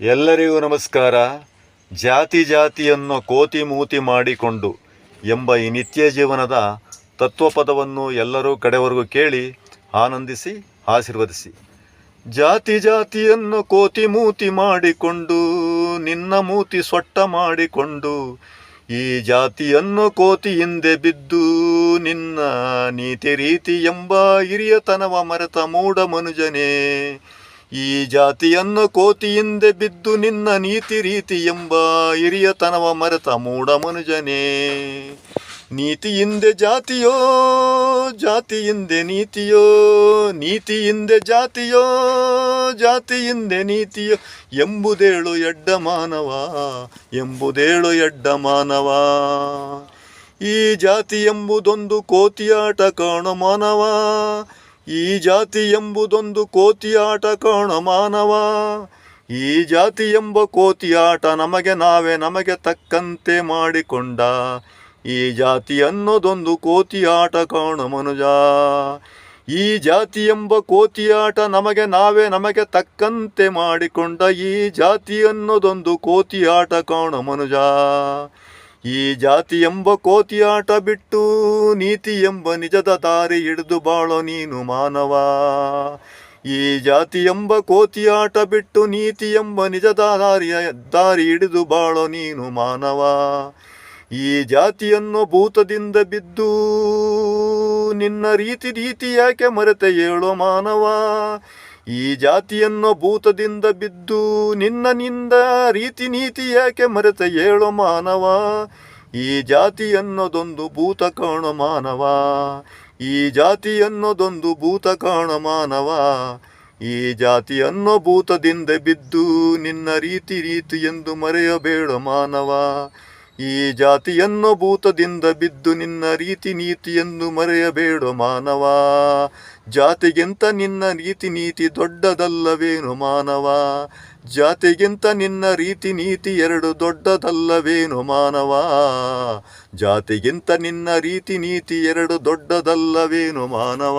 ಎಲ್ಲರಿಗೂ ನಮಸ್ಕಾರ. ಜಾತಿ ಜಾತಿಯನ್ನು ಕೋತಿ ಮೂತಿ ಮಾಡಿಕೊಂಡು ಎಂಬ ಈ ನಿತ್ಯ ಜೀವನದ ತತ್ವಪದವನ್ನು ಎಲ್ಲರೂ ಕಡೆವರೆಗೂ ಕೇಳಿ ಆನಂದಿಸಿ, ಆಶೀರ್ವದಿಸಿ. ಜಾತಿ ಜಾತಿಯನ್ನು ಕೋತಿ ಮೂತಿ ಮಾಡಿಕೊಂಡು, ನಿನ್ನ ಮೂತಿ ಸೊಟ್ಟ ಮಾಡಿಕೊಂಡು, ಈ ಜಾತಿಯನ್ನು ಕೋತಿ ಹಿಂದೆ ಬಿದ್ದು, ನಿನ್ನ ನೀತಿ ರೀತಿ ಎಂಬ ಹಿರಿಯತನವ ಮರೆತ ಮೂಢ ಮನುಜನೇ ಈ ಜಾತಿಯನ್ನು ಕೋತಿಯಿಂದ ಬಿದ್ದು ನಿನ್ನ ನೀತಿ ರೀತಿ ಎಂಬ ಹಿರಿಯತನವ ಮರೆತ ಮೂಢ ಮನುಜನೇ. ನೀತಿಯಿಂದೆ ಜಾತಿಯೋ, ಜಾತಿಯಿಂದೆ ನೀತಿಯೋ, ನೀತಿಯಿಂದೆ ಜಾತಿಯೋ, ಜಾತಿಯಿಂದೆ ನೀತಿಯೋ ಎಂಬುದೇಳು ಎಡ್ಡ ಮಾನವ, ಎಂಬುದೇಳು ಎಡ್ಡ ಮಾನವ. ಈ ಜಾತಿ ಎಂಬುದೊಂದು ಕೋತಿಯಾಟ ಕಾಣ ಮಾನವ. ಈ ಜಾತಿ ಎಂಬುದೊಂದು ಕೋತಿಯಾಟ ಕಾಣ ಮಾನವ. ಈ ಜಾತಿ ಎಂಬ ಕೋತಿಯಾಟ ನಮಗೆ ನಾವೇ ನಮಗೆ ತಕ್ಕಂತೆ ಮಾಡಿಕೊಂಡ. ಈ ಜಾತಿ ಅನ್ನೋದೊಂದು ಕೋತಿಯಾಟ ಕಾಣ ಮನುಜ. ಈ ಜಾತಿ ಎಂಬ ಕೋತಿಯಾಟ ನಮಗೆ ನಾವೇ ನಮಗೆ ತಕ್ಕಂತೆ ಮಾಡಿಕೊಂಡ ಈ ಜಾತಿ ಅನ್ನೋದೊಂದು ಕೋತಿಯಾಟ ಕಾಣ ಮನುಜ. ಈ ಜಾತಿ ಎಂಬ ಕೋತಿಯಾಟ ಬಿಟ್ಟು ನೀತಿ ಎಂಬ ನಿಜದ ದಾರಿ ಹಿಡಿದು ಬಾಳೋ ನೀನು ಮಾನವ. ಈ ಜಾತಿ ಎಂಬ ಕೋತಿಯಾಟ ಬಿಟ್ಟು ನೀತಿ ಎಂಬ ನಿಜದ ದಾರಿಯ ದಾರಿ ಹಿಡಿದು ಬಾಳೋ ನೀನು ಮಾನವ. ಈ ಜಾತಿಯನ್ನು ಭೂತದಿಂದ ಬಿದ್ದು ನಿನ್ನ ರೀತಿ ರೀತಿ ಯಾಕೆ ಮರೆತೆ ಹೇಳೋ ಮಾನವ. ಈ ಜಾತಿಯನ್ನು ಭೂತದಿಂದ ಬಿದ್ದು ನಿನ್ನ ನಿಂದ ರೀತಿ ನೀತಿ ಯಾಕೆ ಮರೆತ ಏಳು ಮಾನವ? ಈ ಜಾತಿ ಅನ್ನೋದೊಂದು ಭೂತ ಕಾಣ ಮಾನವ. ಈ ಜಾತಿ ಅನ್ನೋದೊಂದು ಭೂತ ಕಾಣ ಮಾನವ. ಈ ಜಾತಿ ಅನ್ನೋ ಭೂತದಿಂದ ಬಿದ್ದು ನಿನ್ನ ರೀತಿ ರೀತಿ ಎಂದು ಮರೆಯಬೇಡ ಮಾನವ. ಈ ಜಾತಿಯನ್ನು ಭೂತದಿಂದ ಬಿದ್ದು ನಿನ್ನ ರೀತಿ ನೀತಿಯನ್ನು ಮರೆಯಬೇಡು ಮಾನವ. ಜಾತಿಗಿಂತ ನಿನ್ನ ರೀತಿ ನೀತಿ ದೊಡ್ಡದಲ್ಲವೇನು ಮಾನವ. ಜಾತಿಗಿಂತ ನಿನ್ನ ರೀತಿ ನೀತಿ ಎರಡು ದೊಡ್ಡದಲ್ಲವೇನು ಮಾನವ. ಜಾತಿಗಿಂತ ನಿನ್ನ ರೀತಿ ನೀತಿ ಎರಡು ದೊಡ್ಡದಲ್ಲವೇನು ಮಾನವ.